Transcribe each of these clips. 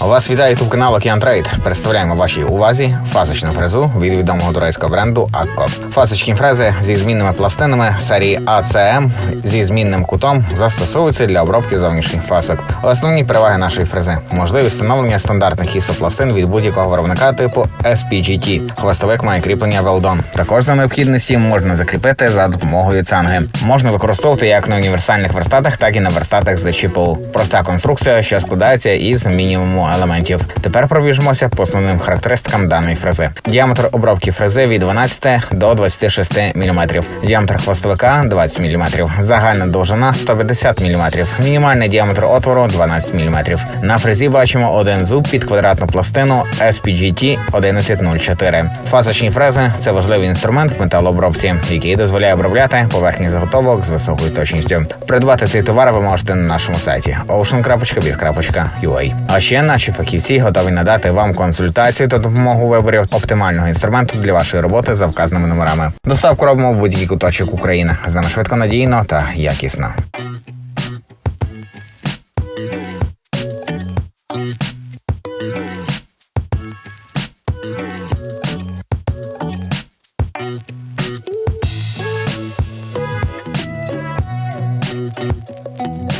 Вас вітає ютуб канал Океан Трейд. Представляємо вашій увазі фасочну фрезу від відомого турецького бренду Акко. Фасочні фрези зі змінними пластинами серії ACM зі змінним кутом застосовуються для обробки зовнішніх фасок. Основні переваги нашої фрези можливість встановлення стандартних ісопластин від будь-якого виробника типу SPGT. Хвостовик має кріплення Велдон. Також за необхідності можна закріпити за допомогою цанги. Можна використовувати як на універсальних верстатах, так і на верстатах з ЧПУ. Проста конструкція, що складається із мінімуму елементів. Тепер пробіжимося по основним характеристикам даної фрези. Діаметр обробки фрези від 12 до 26 мм. Діаметр хвостовика 20 мм. Загальна довжина 150 мм. Мінімальний діаметр отвору 12 мм. На фрезі бачимо один зуб під квадратну пластину SPGT 1104. Фасочні фрези це важливий інструмент в металообробці, який дозволяє обробляти поверхні заготовок з високою точністю. Придбати цей товар ви можете на нашому сайті ocean.biz.ua. А ще наші фахівці готові надати вам консультацію та допомогу у виборі оптимального інструменту для вашої роботи за вказаними номерами. Доставку робимо в будь-який куточок України. З нами швидко надійно та якісно.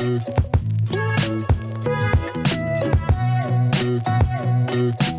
Thank you. Bye.